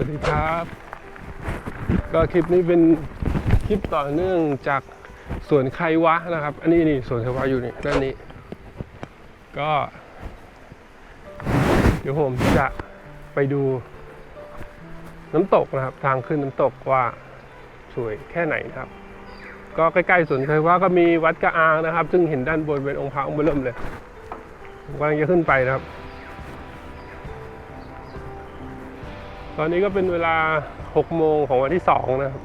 วัสดีครับ ก็คลิปนี้เป็นคลิปต่อเนื่องจากสวนไควะนะครับ อันนี้นี่สวนไควะอยู่นี่ด้านนี้ ก็ เดี๋ยวผมจะไปดูน้ำตกนะครับ ทางขึ้นน้ำตกว่าสวยแค่ไหนนะครับ ก็ใกล้ๆสวนไควะก็มีวัดกระอางนะครับ ซึ่งเห็นด้านบนเป็นองค์พระองค์เบอเริ่มเลยผมกำลังจะขึ้นไปนะครับ ตอนนี้ก็เป็นเวลา 6 โมงของวันที่ 2 นะครับ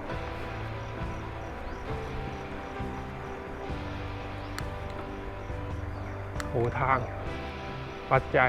โหทาง ปัดใจ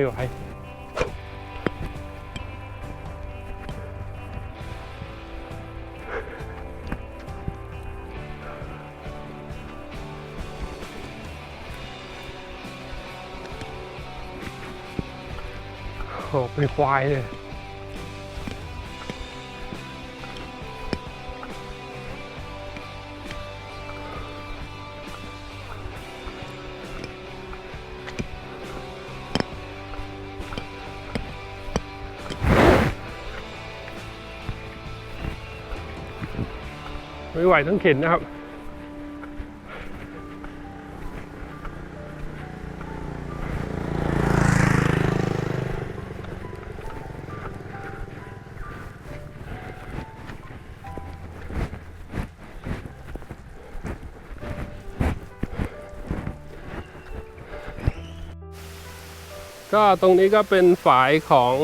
ไม่ไหวโอ้เป็นควายเลย ไม่ไหวต้งเข็นนะครับ ก็ตรงนี้ก็เป็นฝายของ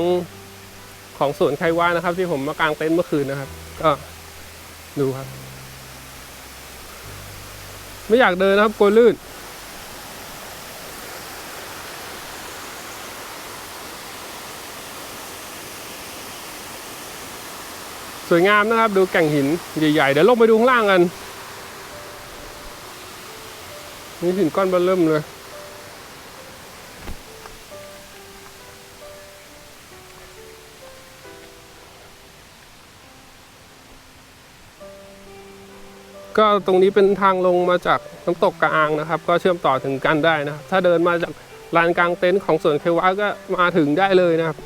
ของสวนไคว่านะครับ ที่ผมมากางเต็นท์เมื่อคืนนะครับ ก็ดูครับ ไม่อยากเดินนะครับกลัวลื่น สวยงามนะครับ ดูแก่งหินใหญ่ๆ เดี๋ยวลงไปดูข้างล่างกัน นี่หินก้อนเบอเริ่มเลย ก็ตรงนี้เป็นทางลงมาจากน้ำตกกระอางนะครับ ก็เชื่อมต่อถึงกันได้นะถ้าเดินมาจากลานกลางเต็นท์ของสวนเควะก็มาถึงได้เลยนะครับ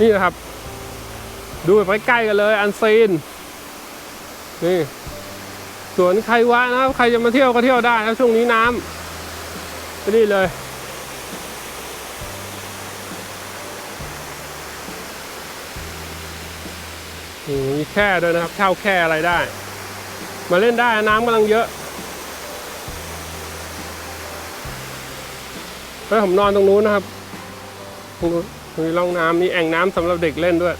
นี่นะครับ ดูแบบใกล้ๆกันเลย อันซีน นี่สวนใครวะนะครับ ใครจะมาเที่ยวก็เที่ยวได้นะช่วงนี้น้ำไปนี่เลยมมีแค่ด้วยนะครับเช่าแค่อะไรได้ มาเล่นได้น้ำกำลังเยอะแล้วผมนอนตรงนู้นนะครับตรงนู้น มีร่องน้ำมีแอ่งน้ำสำหรับเด็กเล่นด้วย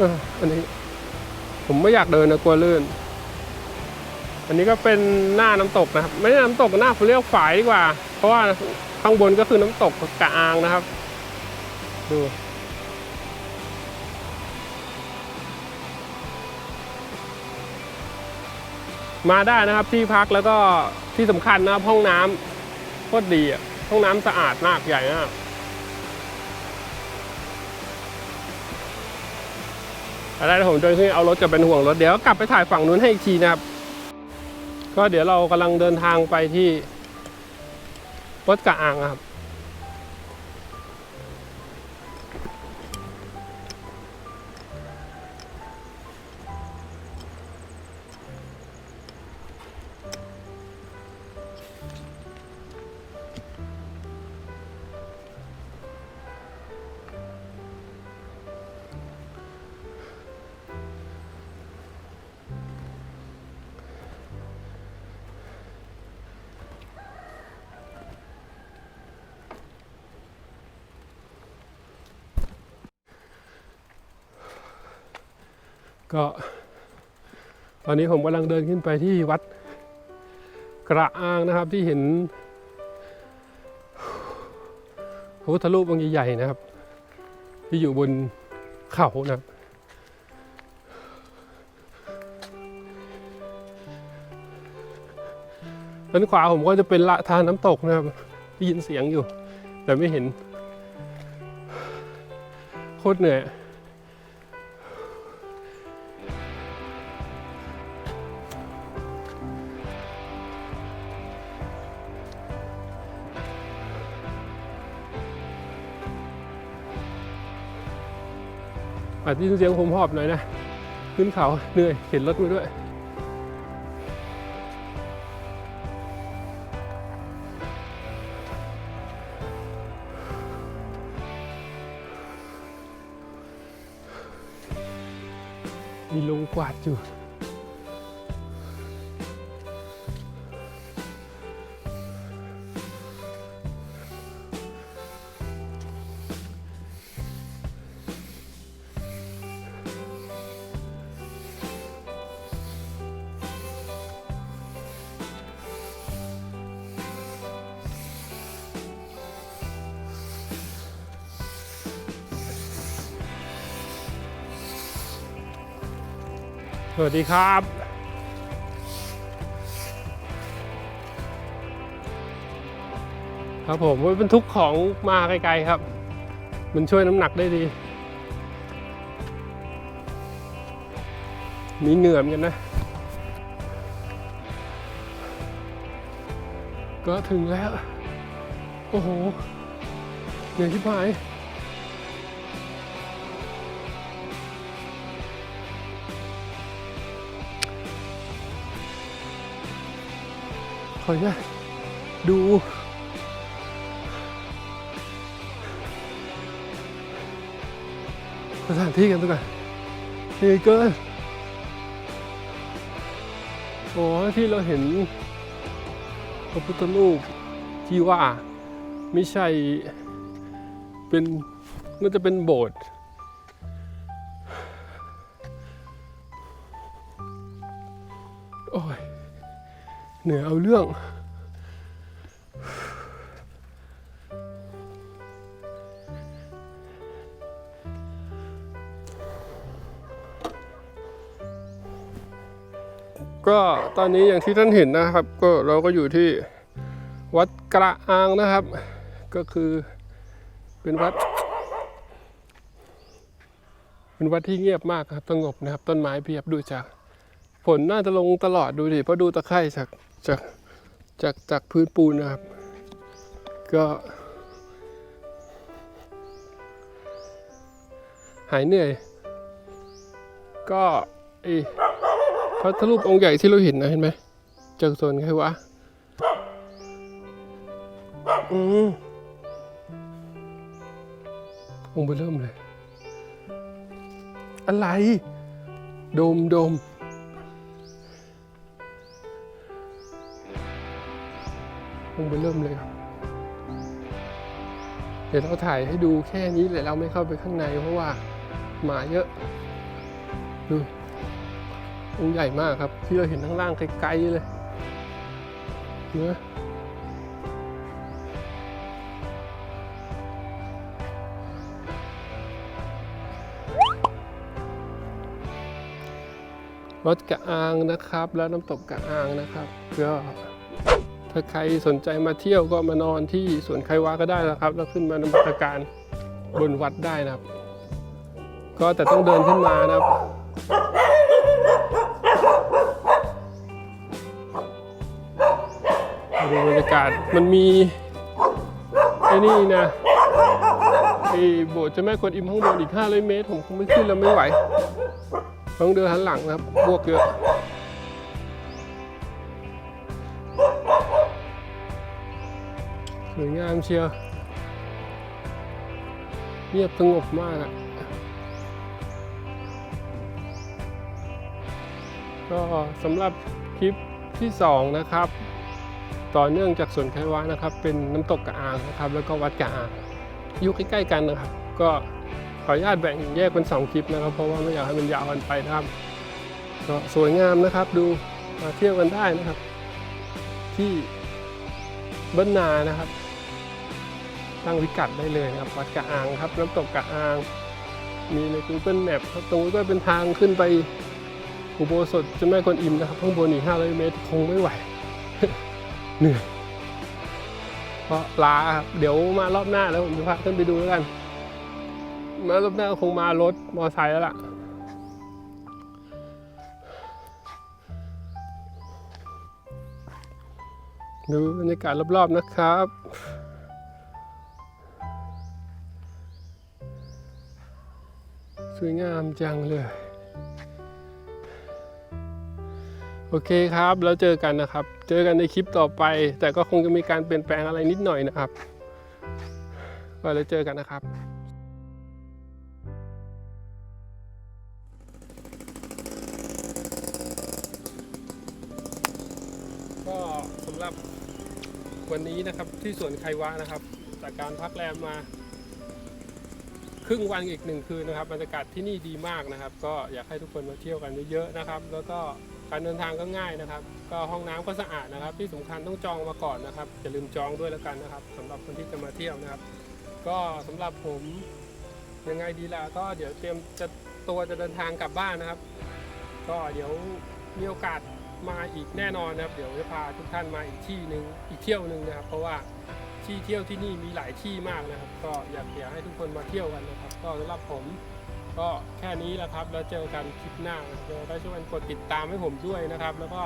อออันนี้ ผมไม่อยากเดินนะกลัวลื่น อันนี้ก็เป็นหน้าน้ำตกนะครับ ไม่ใช่น้ำตกหน้าเขาเรียกฝายดีกว่า เพราะว่าข้างบนก็คือน้ำตกกะอางนะครับ ดูมาได้นะครับที่พักแล้วก็ที่สำคัญนะครับห้องน้ำโคตรดีอะห้องน้ำสะอาดมากใหญ่มากอะไรนะผมจะขึ้นเอารถกลับเป็นห่วงรถเดี๋ยวกลับไปถ่ายฝั่งนู้นให้อีกทีนะครับ ก็เดี๋ยวเรากำลังเดินทางไปที่วัดกะอ่างครับ ก็ตอนนี้ผมกำลังเดินขึ้นไปที่วัดกระอ้างนะครับที่เห็นพระพุทธรูปองค์ใหญ่ๆนะครับ ที่อยู่บนเขานะครับ ด้านขวาผมก็จะเป็นละทานน้ำตกนะครับได้ยินเสียงอยู่ แต่ไม่เห็นโคตรเหนื่อย อาจจะยินเสียงผมหอบหน่อยนะ ขึ้นเขาเหนื่อยเข็นรถมาด้วย มีลงกวาดอยู่ สวัสดีครับ ครับผมเป็นทุกของมาไกลๆครับ มันช่วยน้ำหนักได้ดี มีเหงื่อมกันนะ ก็ถึงแล้ว โอ้โห เหนื่อยชิบหาย ขออนุญาตดู สถานที่กันดีกว่าเหนื่เกินโอ้ที่เราเห็นพระพุทธรูปที่ว่าไม่ใช่เป็นน่าจะเป็นโบสถ์โอ้ย เหนื่อยเอาเรื่อง ก็ตอนนี้อย่างที่ท่านเห็นนะครับ ก็เราก็อยู่ที่วัดกระอางนะครับ ก็คือเป็นวัด เป็นวัดที่เงียบมากครับสงบนะครับ ต้นไม้เพียบดูจากฝนน่าจะลงตลอดดูดิเพราะดูตะไคร่จาก จากจากจากพื้นปูนนะครับ ก็ หายเหนื่อย ก็ไอพระทรูปองค์ใหญ่ที่เราเห็นนะเห็นไหมจากโซนใครวะอืมองค์เบอร์เริ่มเลย อะไร โดมโดม มุมเบเริ่มเลยครับ เดี๋ยวเราถ่ายให้ดูแค่นี้เลยเราไม่เข้าไปข้างในเพราะว่าหมาเยอะ ดูองใหญ่มากครับ ที่เราเห็นข้างล่างไกลๆเลยเนื้อรถกระอางนะครับ แล้วน้ำตกกระอางนะครับก็ ถ้าใครสนใจมาเที่ยวก็มานอนที่สวนไควาก็ได้นะครับ แล้วขึ้นมานมัสการบนวัดได้นะครับ ก็แต่ต้องเดินขึ้นมานะครับ ดูบรรยากาศมันมีไอ้นี่นะไอ้โบสถ์เจ้าแม่กวนอิมข้างบนอีก 500 เมตร ผมคงไม่ขึ้นแล้วไม่ไหว ต้องเดินหันหลังนะครับพวกเยอะ สวยงามเชียวเงียบสงบมากอะก็สำหรับคลิปที่ 2 นะครับ ต่อเนื่องจากสวนไควะนะครับ เป็นน้ำตกกะอางนะครับ แล้วก็วัดกะอางอยู่ใกล้ๆกันนะครับ ก็ขออนุญาตแบ่งแยกเป็น 2 คลิปนะครับ เพราะว่าไม่อยากให้มันยาวกันไปนะครับก็สวยงามนะครับดูมาเที่ยวกันได้นะครับ ที่บ้านนานะครับ ตั้งพิกัดได้เลยนะครับ วัดกะอางครับ น้ำตกกะอาง มีใน Google Map ครับตรงนี้ก็เป็นทางขึ้นไปอุโบสถเจ้าแม่กวนอิมนะครับข้างบนอีก500 เมตรคงไม่ไหวเหนื่อยก็ลาครับเดี๋ยวมารอบหน้าแล้วผมจะพาขึ้นไปดูแล้วกัน มารอบหน้าคงมารถมอไซค์แล้วล่ะดูบรรยากาศรอบๆนะครับ สวยงามจังเลย โอเคครับ แล้วเจอกันนะครับ เจอกันในคลิปต่อไป แต่ก็คงจะมีการเปลี่ยนแปลงอะไรนิดหน่อยนะครับ ก็เลยเจอกันนะครับก็สำหรับวันนี้นะครับที่สวนไควะนะครับ จากการพักแรมมา ครึ่งวันอีกหนึ่งคืนนะครับบรรยากาศที่นี่ดีมากนะครับ ก็อยากให้ทุกคนมาเที่ยวกันเยอะๆนะครับ แล้วก็การเดินทางก็ง่ายนะครับ ก็ห้องน้ำก็สะอาดนะครับ ที่สำคัญต้องจองมาก่อนนะครับอย่าลืมจองด้วยแล้วกันนะครับสำหรับคนที่จะมาเที่ยวนะครับ ก็สำหรับผมยังไงดีล่ะก็เดี๋ยวเตรียมจะตัวจะเดินทางกลับบ้านนะครับ ก็เดี๋ยวมีโอกาสมาอีกแน่นอนนะครับ เดี๋ยวจะพาทุกท่านมาอีกที่หนึ่งอีกเที่ยวหนึ่งนะครับ เพราะว่า ที่เที่ยวที่นี่มีหลายที่มากนะครับ ก็อยากอยากให้ทุกคนมาเที่ยวกันนะครับ ก็สำหรับผมก็แค่นี้แหละครับ แล้วเจอกันคลิปหน้าเดี๋ยวได้ช่วยกันกดติดตามให้ผมด้วยนะครับ แล้วก็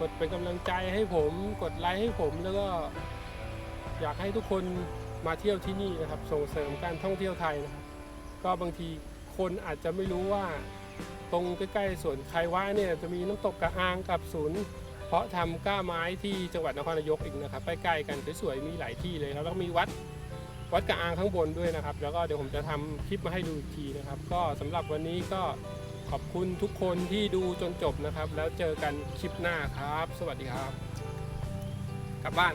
กดเป็นกำลังใจให้ผมกดไลค์ให้ผมแล้วก็ อยากให้ทุกคนมาเที่ยวที่นี่นะครับ ส่งเสริมการท่องเที่ยวไทยนะครับ ก็บางทีคนอาจจะไม่รู้ว่า ตรงใกล้ๆสวนไคว้าเนี่ยจะมีน้ำตกกระอางกับศูนย์ เพราะทำก้าไม้ที่จังหวัดนครนายกอีกนะครับใกล้ๆกันสวยๆมีหลายที่เลยครับแล้วก็มีวัดวัดกระอางข้างบนด้วยนะครับ แล้วก็เดี๋ยวผมจะทำคลิปมาให้ดูอีกทีนะครับ ก็สำหรับวันนี้ก็ขอบคุณทุกคนที่ดูจนจบนะครับ แล้วเจอกันคลิปหน้าครับ สวัสดีครับ กลับบ้าน